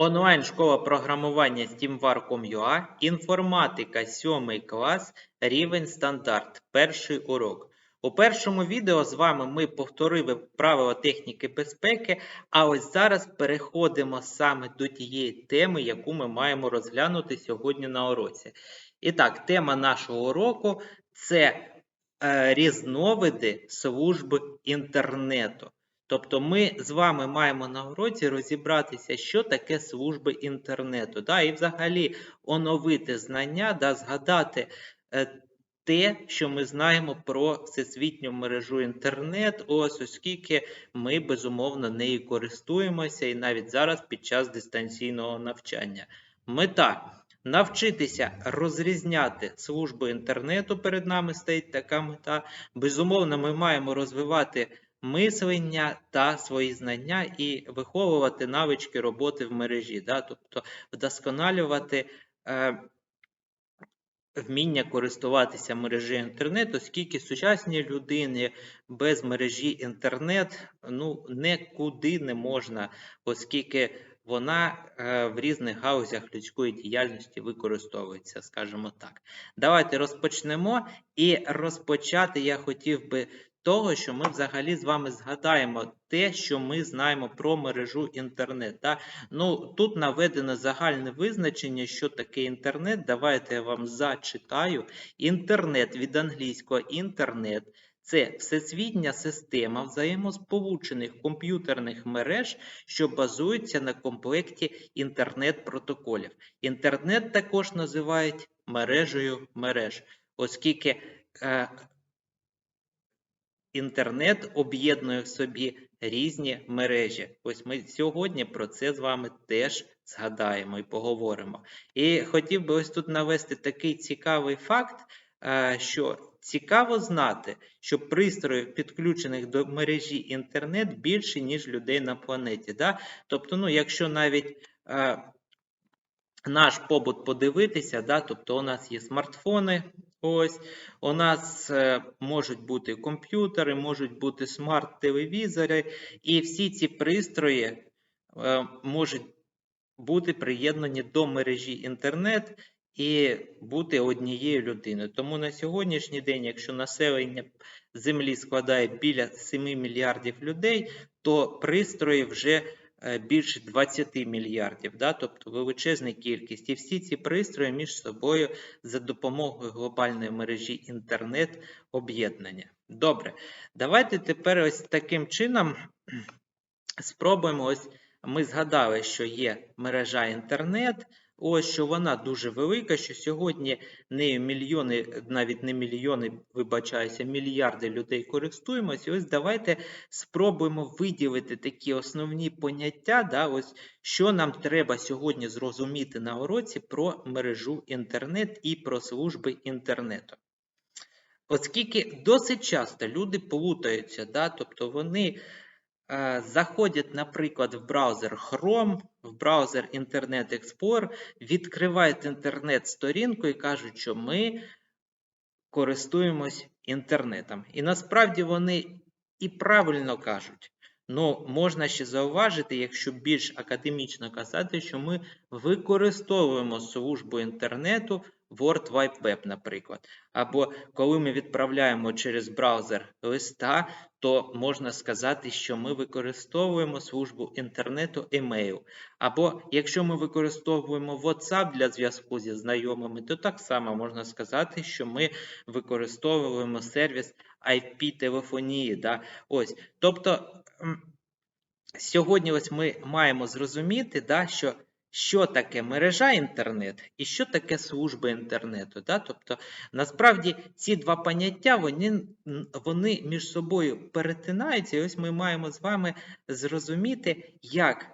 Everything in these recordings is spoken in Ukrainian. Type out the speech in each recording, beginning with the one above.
Онлайн-школа програмування SteamVar.com.ua, інформатика 7 клас, рівень стандарт, перший урок. У першому відео з вами ми повторили правила техніки безпеки, а ось зараз переходимо саме до тієї теми, яку ми маємо розглянути сьогодні на уроці. І так, тема нашого уроку це е, різновиди служби інтернету. Тобто ми з вами маємо на уроці розібратися, що таке служби інтернету, да, і взагалі оновити знання, да, згадати е, те, що ми знаємо про всесвітню мережу інтернет, ось оскільки ми безумовно нею користуємося і навіть зараз під час дистанційного навчання. Мета навчитися розрізняти служби інтернету. Перед нами стоїть така мета. Безумовно, ми маємо розвивати мислення та свої знання і виховувати навички роботи в мережі, да? тобто вдосконалювати е, вміння користуватися мережею інтернет, оскільки сучасній людині без мережі інтернет ну, нікуди не можна, оскільки вона е, в різних гаузях людської діяльності використовується, скажімо так. Давайте розпочнемо. І розпочати я хотів би того, що ми взагалі з вами згадаємо те, що ми знаємо про мережу інтернет. Да? Ну, Тут наведено загальне визначення, що таке інтернет. Давайте я вам зачитаю. Інтернет від англійського інтернет. Це всесвітня система взаємосполучених комп'ютерних мереж, що базується на комплекті інтернет-протоколів. Інтернет також називають мережею мереж, оскільки е, інтернет об'єднує в собі різні мережі. Ось ми сьогодні про це з вами теж згадаємо і поговоримо. І хотів би ось тут навести такий цікавий факт, е, що цікаво знати, що пристроїв, підключених до мережі інтернет, більше, ніж людей на планеті. Да? Тобто, ну, якщо навіть е, наш побут подивитися, да, тобто у нас є смартфони, ось, у нас е, можуть бути комп'ютери, можуть бути смарт-телевізори, і всі ці пристрої е, можуть бути приєднані до мережі інтернет і бути однією людиною. Тому на сьогоднішній день, якщо населення Землі складає біля 7 мільярдів людей, то пристрої вже більше 20 мільярдів, да? тобто величезна кількість. І всі ці пристрої між собою за допомогою глобальної мережі інтернет об'єднання. Добре, давайте тепер ось таким чином спробуємо. ось Ми згадали, що є мережа інтернет. Ось що вона дуже велика, що сьогодні нею мільйони, навіть не мільйони, вибачаюся, мільярди людей користуємося. Ось давайте спробуємо виділити такі основні поняття, да, ось що нам треба сьогодні зрозуміти на уроці про мережу інтернет і про служби інтернету. Оскільки досить часто люди плутаються, да, тобто вони заходять, наприклад, в браузер Chrome, в браузер Internet Explorer, відкривають інтернет-сторінку і кажуть, що ми користуємось інтернетом. І насправді вони і правильно кажуть. Ну, можна ще зауважити, якщо більш академічно казати, що ми використовуємо службу інтернету World Wide Web, наприклад. Або коли ми відправляємо через браузер листа, то можна сказати, що ми використовуємо службу інтернету email. Або якщо ми використовуємо WhatsApp для зв'язку зі знайомими, то так само можна сказати, що ми використовуємо сервіс IP-телефонії. Да? Ось. Тобто, сьогодні ось ми маємо зрозуміти, да, що що таке мережа інтернет і що таке служба інтернету. Да? Тобто, насправді ці два поняття вони вони між собою перетинаються, і ось ми маємо з вами зрозуміти, як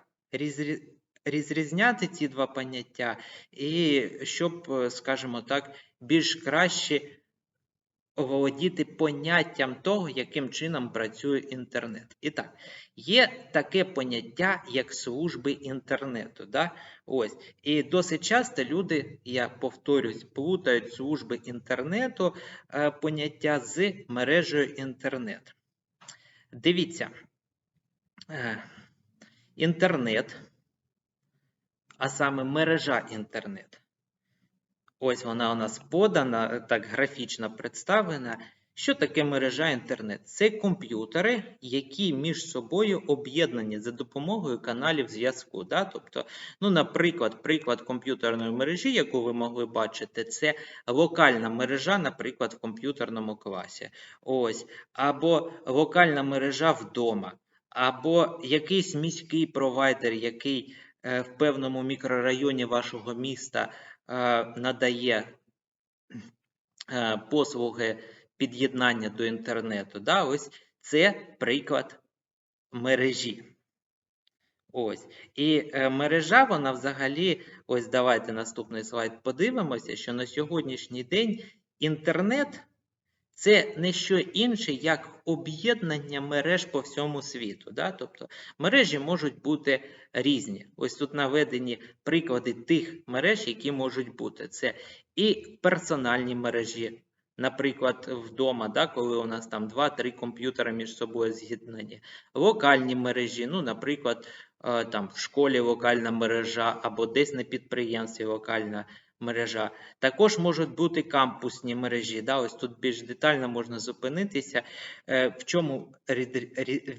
розрізняти ці два поняття, і щоб, скажімо так, більш краще оволодіти поняттям того, яким чином працює інтернет. І так, є таке поняття, як служби інтернету. Да? Ось. І досить часто люди, я повторюсь, плутають служби інтернету е, поняття з мережею інтернет. Дивіться, е, інтернет а саме мережа інтернет. Ось вона у нас подана, е, так графічно представлена. Що таке мережа інтернет? Це комп'ютери, які між собою об'єднані за допомогою каналів зв'язку. Да? Тобто, ну, наприклад, приклад комп'ютерної мережі, яку ви могли бачити, це локальна мережа, наприклад, в комп'ютерному класі. Ось, або локальна мережа вдома, або якийсь міський провайдер, який е, в певному мікрорайоні вашого міста надає е, послуги під'єднання до інтернету. Да? Ось це приклад мережі. Ось. І е, мережа, вона взагалі, ось давайте наступний слайд подивимося, що на сьогоднішній день інтернет це не що інше, як об'єднання мереж по всьому світу. Да? Тобто мережі можуть бути різні. Ось тут наведені приклади тих мереж, які можуть бути. Це і персональні мережі, наприклад, вдома, да, коли у нас там 2-3 комп'ютери між собою з'єднані, локальні мережі, ну, наприклад, е, там в школі локальна мережа або десь на підприємстві локальна мережа. Також можуть бути кампусні мережі. Да, Ось тут більш детально можна зупинитися. Е, В чому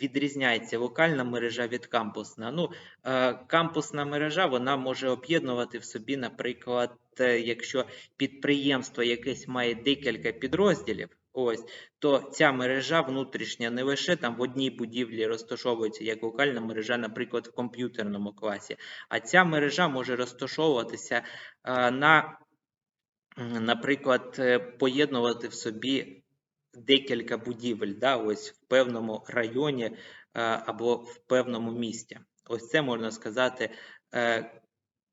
відрізняється локальна мережа від кампусна? Ну, е, кампусна мережа вона може об'єднувати в собі, наприклад, е, якщо підприємство якесь має декілька підрозділів. Ось то ця мережа внутрішня не лише там в одній будівлі розташовується як локальна мережа, наприклад, в комп'ютерному класі, а ця мережа може розташовуватися е, на, наприклад, е, поєднувати в собі декілька будівель, да, ось в певному районі е, або в певному місті. Ось це можна сказати.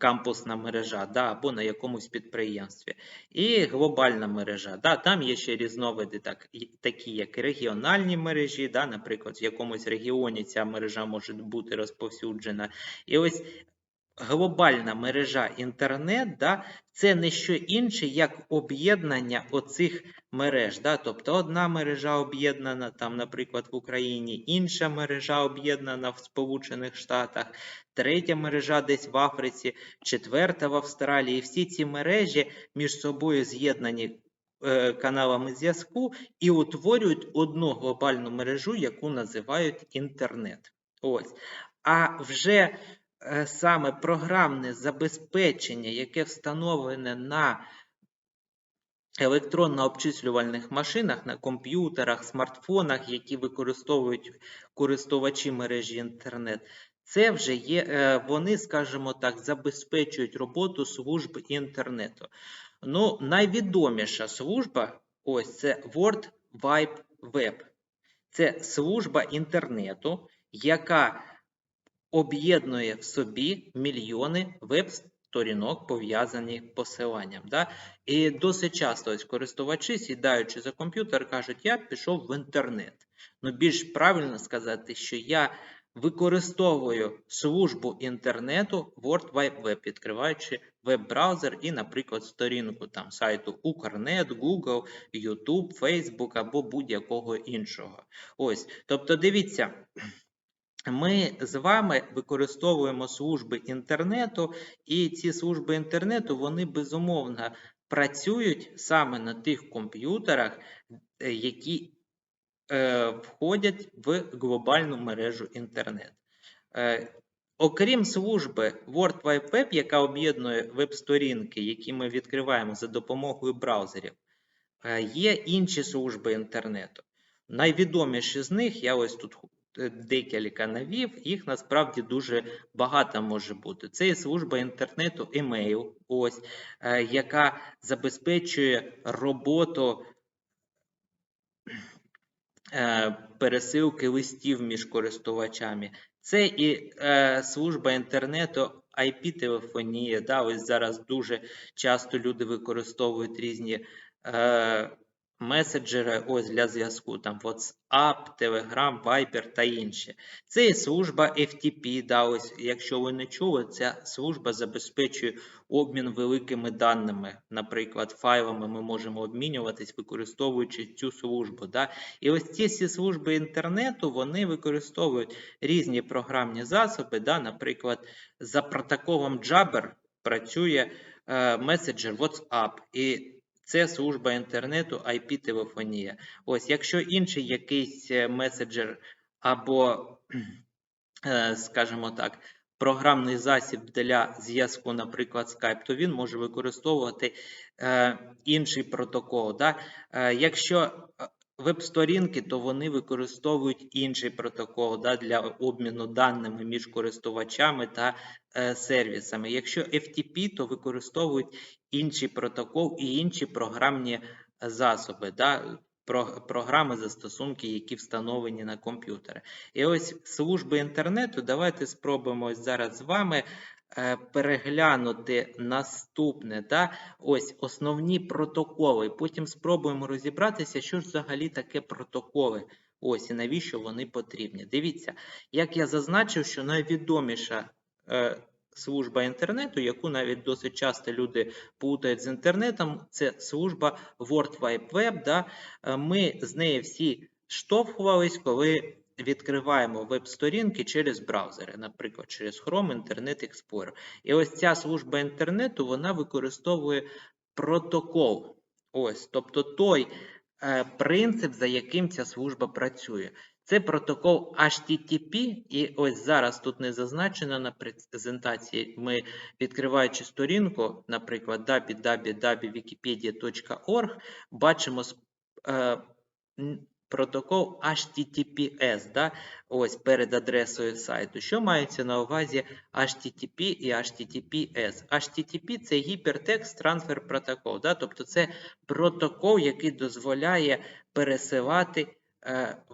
Кампусна мережа, да, або на якомусь підприємстві. І глобальна мережа. Да, там є ще різновиди, так, такі як регіональні мережі, да, наприклад, в якомусь регіоні ця мережа може бути розповсюджена. І ось глобальна мережа інтернет, да, це не що інше, як об'єднання оцих мереж. Да? Тобто одна мережа об'єднана, там, наприклад, в Україні, інша мережа об'єднана в Сполучених Штатах, третя мережа десь в Африці, четверта в Австралії. Всі ці мережі між собою з'єднані е, каналами зв'язку і утворюють одну глобальну мережу, яку називають інтернет. Ось. А вже саме програмне забезпечення, яке встановлене на електронно-обчислювальних машинах, на комп'ютерах, смартфонах, які використовують користувачі мережі інтернет, це вже є, е, вони, скажімо так, забезпечують роботу служб інтернету. Ну, найвідоміша служба ось це World Wide Web. Це служба інтернету, яка об'єднує в собі мільйони веб-сторінок, пов'язані посиланням. Да? І досить часто ось користувачі, сідаючи за комп'ютер, кажуть, я пішов в інтернет. Ну, більш правильно сказати, що я використовую службу інтернету World Wide Web, відкриваючи веб-браузер і, наприклад, сторінку там сайту Укрнет, Google, YouTube, Facebook або будь-якого іншого. Ось, тобто, дивіться. Ми з вами використовуємо служби інтернету, і ці служби інтернету вони безумовно працюють саме на тих комп'ютерах, е, які е, входять в глобальну мережу інтернет. Е, окрім служби World Wide Web, яка об'єднує веб-сторінки, які ми відкриваємо за допомогою браузерів, е, є інші служби інтернету. Найвідоміші з них, я ось тут декілька навів, їх насправді дуже багато може бути. Це є служба інтернету email, ось, е, яка забезпечує роботу е, пересилки листів між користувачами. Це і е, служба інтернету IP-телефонія. Да, ось зараз дуже часто люди використовують різні е, меседжери ось для зв'язку, там WhatsApp, Telegram, Viber та інші. Це є служба FTP, да, ось, якщо ви не чули, ця служба забезпечує обмін великими даними, наприклад, файлами ми можемо обмінюватись, використовуючи цю службу. Да. І ось ці всі служби інтернету, вони використовують різні програмні засоби, да, наприклад, за протоколом Jabber працює е, меседжер WhatsApp, і це служба інтернету IP-телефонія. Ось, якщо інший якийсь е, меседжер або, е, скажімо так, програмний засіб для зв'язку, наприклад, Skype, то він може використовувати е, інший протокол. Да? Якщо веб-сторінки, то вони використовують інший протокол да, для обміну даними між користувачами та е, сервісами. Якщо FTP, то використовують інший протокол і інші програмні засоби, да, про- програми, застосунки, які встановлені на комп'ютери. І ось служби інтернету, давайте спробуємо ось зараз з вами е, переглянути наступне, да, ось основні протоколи. Потім спробуємо розібратися, що ж взагалі таке протоколи. Ось і навіщо вони потрібні. Дивіться, як я зазначив, що найвідоміша е, служба інтернету, яку навіть досить часто люди плутають з інтернетом, це служба World Wide Web. Да? Е, Ми з нею всі штовхувались, коли відкриваємо веб-сторінки через браузери, наприклад, через Chrome, Internet Explorer. І ось ця служба інтернету вона використовує протокол. Ось, тобто той е, принцип, за яким ця служба працює. Це протокол HTTP, і ось зараз тут не зазначено на презентації. Ми, відкриваючи сторінку, наприклад, www.wikipedia.org, бачимо е, протокол HTTPS, да? ось перед адресою сайту. Що мається на увазі HTTP і HTTPS? HTTP це Hypertext Transfer Protocol, да? тобто це протокол, який дозволяє пересилати е,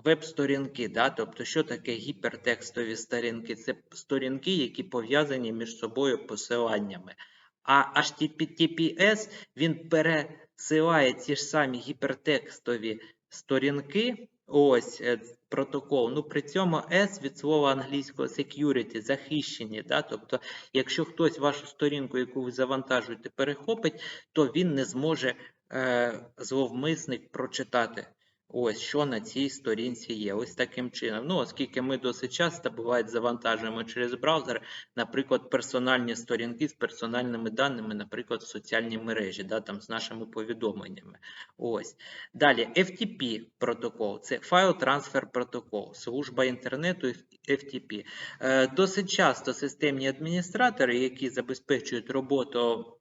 веб-сторінки. Да? Тобто, що таке гіпертекстові сторінки? Це сторінки, які пов'язані між собою посиланнями. А HTTPS він пересилає ці ж самі гіпертекстові сторінки. Ось е, протокол. Ну при цьому S від слова англійського security, захищені. Да? Тобто, якщо хтось вашу сторінку, яку ви завантажуєте, перехопить, то він не зможе е, зловмисник прочитати. Ось що на цій сторінці є. Ось таким чином. Ну, оскільки ми досить часто буває завантажуємо через браузер, наприклад, персональні сторінки з персональними даними, наприклад, в соціальній мережі, да, там з нашими повідомленнями. Ось. Далі FTP протокол це файл трансфер протокол, служба інтернету FTP. Е, досить часто системні адміністратори, які забезпечують роботу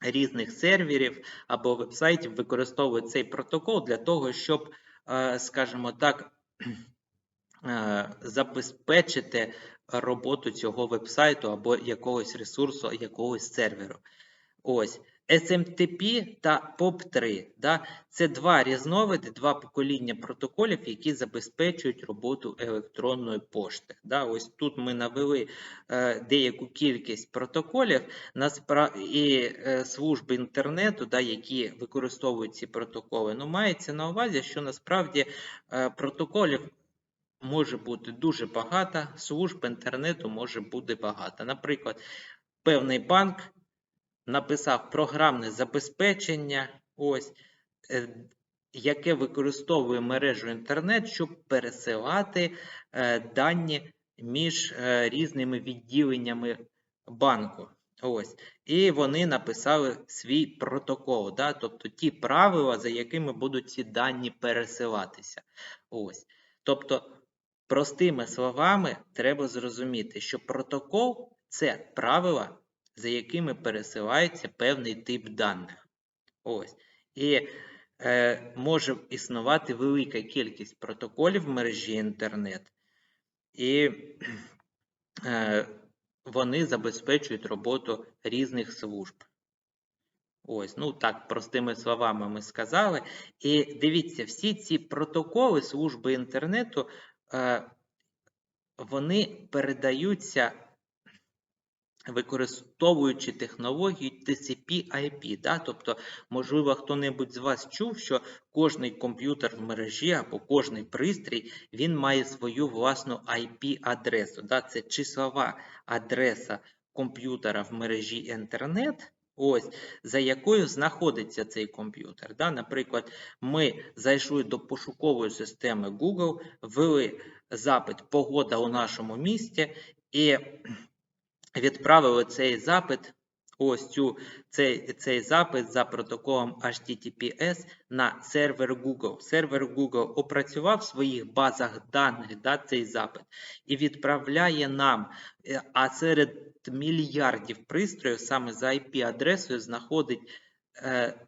різних серверів або вебсайтів використовують цей протокол для того, щоб, е, скажімо так, е, забезпечити роботу цього вебсайту або якогось ресурсу, якогось серверу. Ось. SMTP та POP3 да, це два різновиди, два покоління протоколів, які забезпечують роботу електронної пошти. Да, ось тут ми навели е, деяку кількість протоколів і е, служби інтернету, да, які використовують ці протоколи. Ну, мається на увазі, що насправді е, протоколів може бути дуже багато, служб інтернету може бути багато. Наприклад, певний банк написав програмне забезпечення, ось, е, яке використовує мережу інтернет, щоб пересилати е, дані між е, різними відділеннями банку. Ось. І вони написали свій протокол, да? тобто ті правила, за якими будуть ці дані пересилатися. Ось. Тобто, простими словами, треба зрозуміти, що протокол це правила, за якими пересилається певний тип даних. Ось. І е, може існувати велика кількість протоколів в мережі інтернет, і е, вони забезпечують роботу різних служб. Ось, ну так, простими словами ми сказали. І дивіться, всі ці протоколи служби інтернету, е, вони передаються використовуючи технологію TCP/IP. Да? Тобто, можливо, хто-небудь з вас чув, що кожний комп'ютер в мережі або кожний пристрій він має свою власну IP-адресу. Да? Це числова адреса комп'ютера в мережі інтернет. Ось за якою знаходиться цей комп'ютер. Да? Наприклад, ми зайшли до пошукової системи Google, ввели запит Погода у нашому місті і відправили цей запит. Ось цю, цей, цей запит за протоколом HTTPS на сервер Google. Сервер Google опрацював в своїх базах даних да, цей запит і відправляє нам, е, а серед мільярдів пристроїв саме за IP-адресою знаходить, е,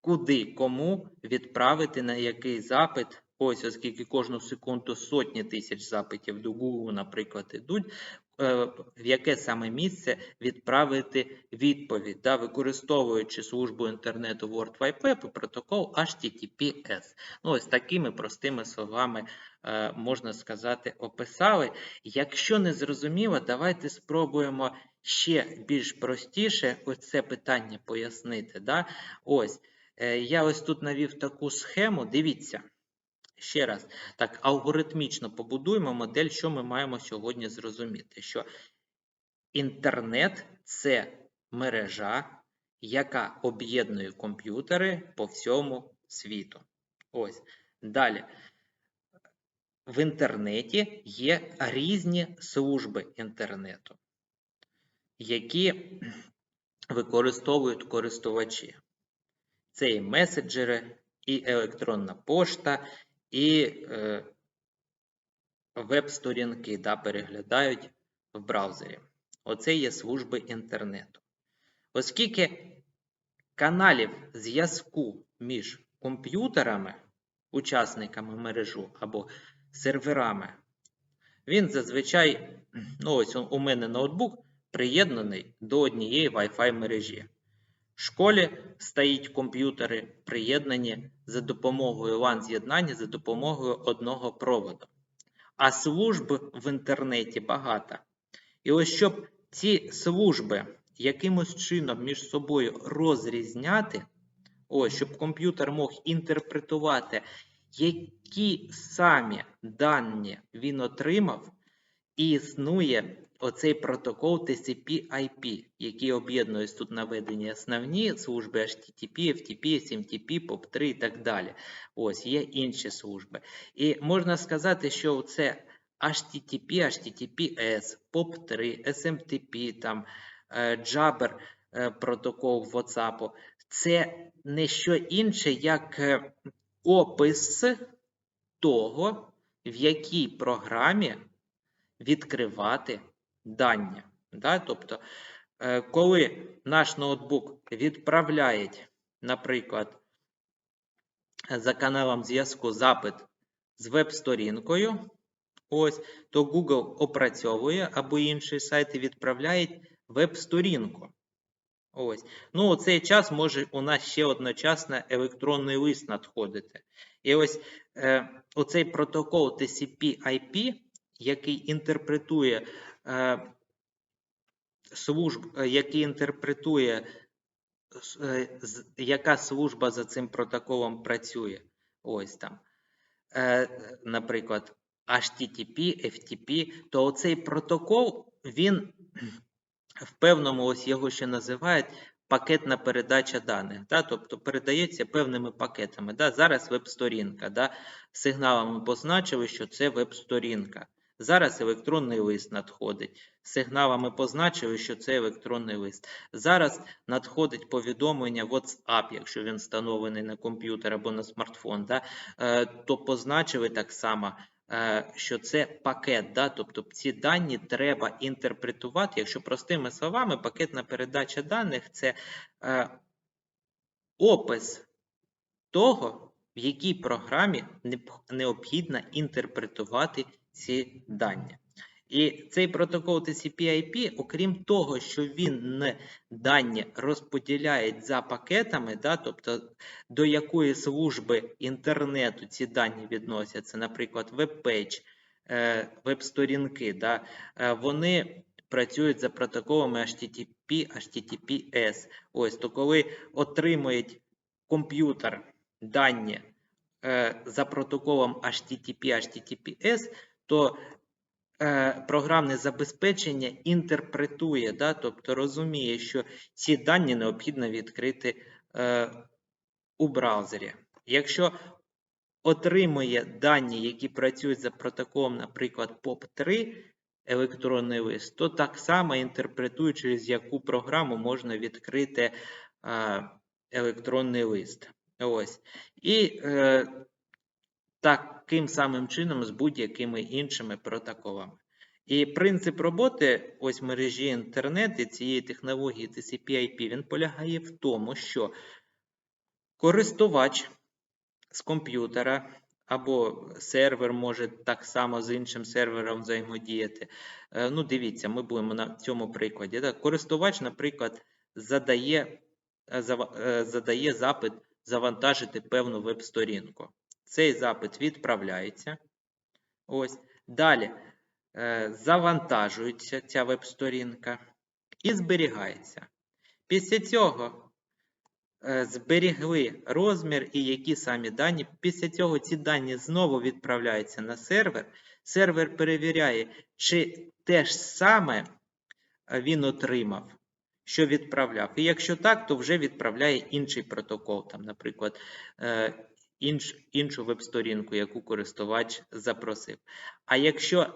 куди кому відправити на який запит. Ось, оскільки кожну секунду сотні тисяч запитів до Google, наприклад, ідуть, в яке саме місце відправити відповідь, да, використовуючи службу інтернету World Wide Web і протокол HTTPS. Ну, ось такими простими словами е, можна сказати, описали. Якщо не зрозуміло, давайте спробуємо ще більш простіше це питання пояснити. Да? Ось, е, я ось тут навів таку схему. Дивіться. Ще раз, так, алгоритмічно побудуємо модель, що ми маємо сьогодні зрозуміти, що інтернет це мережа, яка об'єднує комп'ютери по всьому світу. Ось. Далі. В інтернеті є різні служби інтернету, які використовують користувачі. Це і меседжери, і електронна пошта, і е, веб-сторінки да, переглядають в браузері. Оце є служби інтернету. Оскільки каналів зв'язку між комп'ютерами, учасниками мережу або серверами, він зазвичай, ну ось у мене ноутбук приєднаний до однієї Wi-Fi мережі. В школі стоять комп'ютери приєднані за допомогою LAN-з'єднання за допомогою одного проводу. А служб в інтернеті багато. І ось щоб ці служби якимось чином між собою розрізняти, ось, щоб комп'ютер мог інтерпретувати, які самі дані він отримав, і існує оцей протокол TCP/IP, який об'єднує тут наведені основні служби HTTP, FTP, SMTP, POP3 і так далі. Ось є інші служби. І можна сказати, що це HTTP, HTTPS, POP3, SMTP, там, е, Jabber е, протокол WhatsApp. Це не що інше, як е, опис того, в якій програмі відкривати дані. Да? Тобто, е, коли наш ноутбук відправляє, наприклад, за каналом зв'язку запит з веб-сторінкою, то Google опрацьовує або інший сайт і відправляє веб-сторінку. Ось. Ну, у цей час може у нас ще одночасно електронний лист надходити. І ось е, оцей протокол TCP/IP, який інтерпретує служб, е, який інтерпретує, е, яка служба за цим протоколом працює. Ось там. Е, наприклад, HTTP, FTP, то оцей протокол, він в певному, ось його ще називають пакетна передача даних. Да? Тобто передається певними пакетами. Да? Зараз веб-сторінка. Да? Сигналами позначили, що це веб-сторінка. Зараз електронний лист надходить. Сигналами позначили, що це електронний лист. Зараз надходить повідомлення WhatsApp, якщо він встановлений на комп'ютер або на смартфон, да? е, то позначили так само, е, що це пакет. Да? Тобто ці дані треба інтерпретувати. Якщо простими словами, пакетна передача даних це е, опис того, в якій програмі необ- необхідно інтерпретувати ці дані. І цей протокол TCP/IP, окрім того, що він дані розподіляє за пакетами, да, тобто до якої служби інтернету ці дані відносяться, наприклад, веб-пейдж, е, веб-сторінки, да, е, вони працюють за протоколами HTTP, HTTPS. Ось, то коли отримують комп'ютер дані е, за протоколом HTTP, HTTPS, то е, програмне забезпечення інтерпретує, да, тобто розуміє, що ці дані необхідно відкрити е, у браузері. Якщо отримує дані, які працюють за протоколом, наприклад, POP3, електронний лист, то так само інтерпретує, через яку програму можна відкрити е, електронний лист. Ось. І е, таким самим чином з будь-якими іншими протоколами. І принцип роботи ось мережі інтернет і цієї технології TCP/IP, він полягає в тому, що користувач з комп'ютера або сервер може так само з іншим сервером взаємодіяти. Е, Ну, дивіться, ми будемо на цьому прикладі. Так? Користувач, наприклад, задає, е, е, задає запит завантажити певну веб-сторінку. Цей запит відправляється. Ось. Далі е, завантажується ця веб-сторінка і зберігається. Після цього е, зберігли розмір і які самі дані. Після цього ці дані знову відправляються на сервер. Сервер перевіряє, чи те ж саме е, він отримав, що відправляв. І якщо так, то вже відправляє інший протокол, там, наприклад, інш, іншу веб-сторінку, яку користувач запросив. А якщо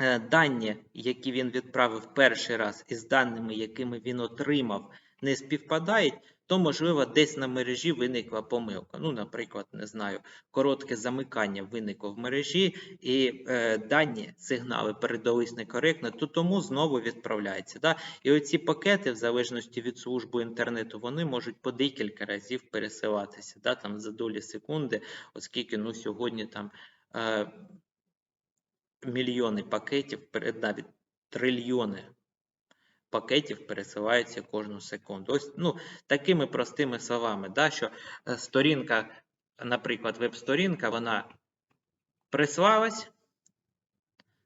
е, дані, які він відправив перший раз, із даними, якими він отримав, не співпадають, то, можливо, десь на мережі виникла помилка. Ну, наприклад, не знаю, коротке замикання виникло в мережі, і е, дані, сигнали передались некоректно, то тому знову відправляється. Да? І оці пакети, в залежності від служби інтернету, вони можуть по декілька разів пересилатися, да? там за долі секунди, оскільки ну, сьогодні там. Е, мільйони пакетів, навіть трильйони пакетів пересилаються кожну секунду. Ось ну, такими простими словами, да, що е, сторінка, наприклад, веб-сторінка, вона прислалась.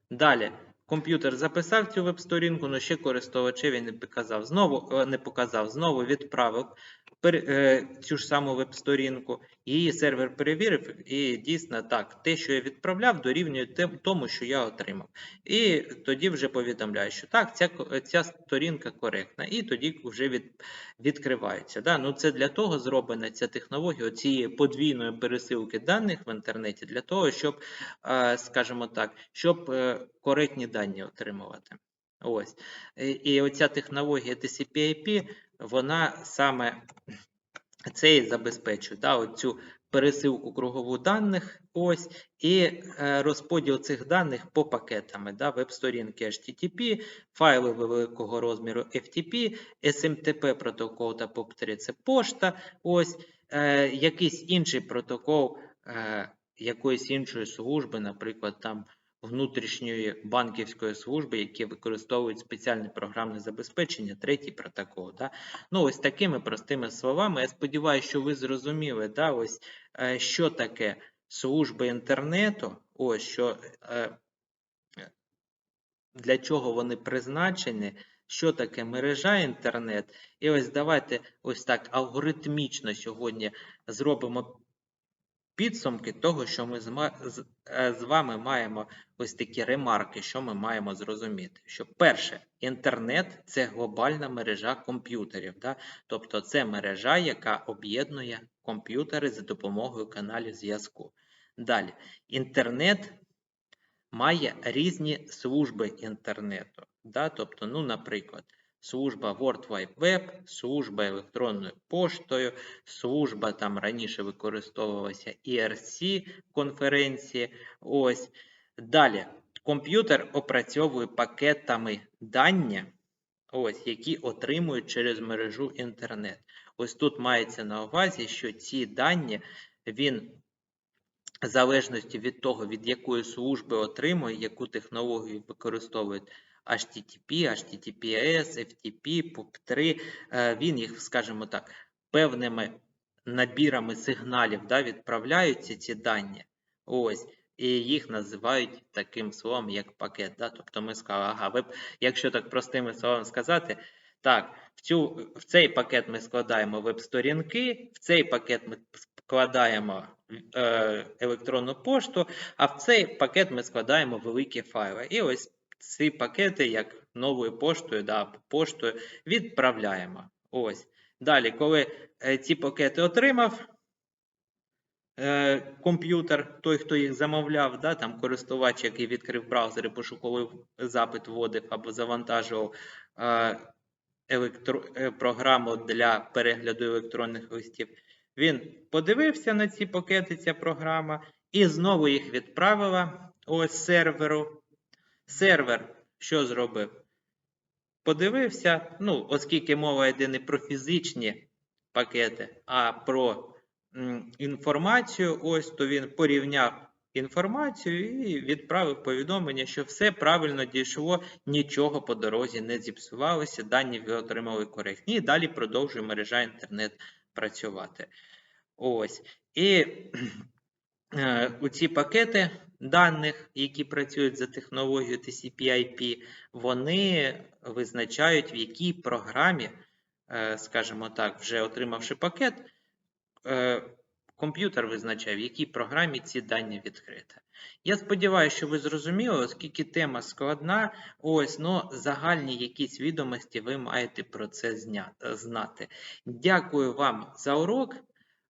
Далі комп'ютер записав цю веб-сторінку, але ще користувачеві не показав. Знову е, не показав, знову відправив цю ж саму веб-сторінку. Її сервер перевірив, і дійсно так, те, що я відправляв, дорівнює тому, що я отримав. І тоді вже повідомляю, що так, ця, ця сторінка коректна, і тоді вже від, відкривається. Да? Ну, це для того зроблена ця технологія цієї подвійної пересилки даних в інтернеті, для того, щоб, е, скажімо так, щоб е, коректні дані отримувати. Ось. І, і оця технологія TCP/IP, вона саме це і забезпечує да, оцю пересилку кругову даних, ось, і е, розподіл цих даних по пакетами, да, веб-сторінки HTTP, файли великого розміру FTP, SMTP протокол та POP3 це пошта, ось, е, якийсь інший протокол е, якоїсь іншої служби, наприклад, там внутрішньої банківської служби, які використовують спеціальне програмне забезпечення, третій протокол. Да? Ну, ось такими простими словами. Я сподіваюся, що ви зрозуміли, да, ось, е, що таке служби інтернету, ось що, е, для чого вони призначені, що таке мережа інтернет. І ось давайте ось так алгоритмічно сьогодні зробимо підсумки того, що ми е, з вами маємо ось такі ремарки, що ми маємо зрозуміти. Що перше, інтернет це глобальна мережа комп'ютерів. Да? Тобто це мережа, яка об'єднує комп'ютери за допомогою каналів зв'язку. Далі, інтернет має різні служби інтернету. Да? Тобто, ну, наприклад, служба World Wide Web, служба електронною поштою, служба там раніше використовувалася ERC конференції. Ось. Далі, комп'ютер опрацьовує пакетами дані, ось, які отримують через мережу інтернет. Ось тут мається на увазі, що ці дані він в залежності від того, від якої служби отримує, яку технологію використовує HTTP, HTTPS, FTP, POP3, е, він їх, скажімо так, певними набірами сигналів да, відправляються ці дані. Ось. і їх називають таким словом, як пакет. Да? Тобто ми сказали, ага, ви, якщо так простими словами сказати, так, в, цю, в цей пакет ми складаємо веб-сторінки, в цей пакет ми складаємо е, електронну пошту, а в цей пакет ми складаємо великі файли. І ось ці пакети, як новою поштою, да, поштою, відправляємо. Ось. Далі, коли е, ці пакети отримав, е, комп'ютер, той, хто їх замовляв, да, там користувач, який відкрив браузер і пошуковий запит вводив або завантажував е, електро, е, програму для перегляду електронних листів. Він подивився на ці пакети, ця програма, і знову їх відправила ось серверу. Сервер що зробив? Подивився, ну, оскільки мова йде не про фізичні пакети, а про інформацію, ось то він порівняв інформацію і відправив повідомлення, що все правильно дійшло, нічого по дорозі не зіпсувалося, дані ви отримали коректні, і далі продовжує мережа інтернет працювати. Ось. І у ці пакети даних, які працюють за технологією TCP/IP, вони визначають, в якій програмі, е, скажімо так, вже отримавши пакет, е, комп'ютер визначає, в якій програмі ці дані відкрити. Я сподіваюся, що ви зрозуміли, оскільки тема складна, ось, но загальні якісь відомості ви маєте про це знати. Дякую вам за урок.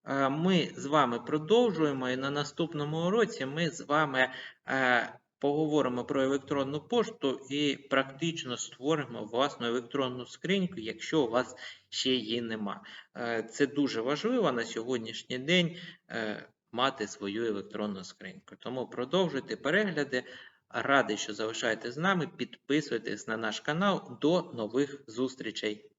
Е, Ми з вами продовжуємо, і на наступному уроці ми з вами е, поговоримо про електронну пошту і практично створимо власну електронну скриньку, якщо у вас ще її нема. Е, Це дуже важливо на сьогоднішній день мати свою електронну скриньку. Тому продовжуйте перегляди. Радий, що залишаєтесь з нами. Підписуйтесь на наш канал. До нових зустрічей.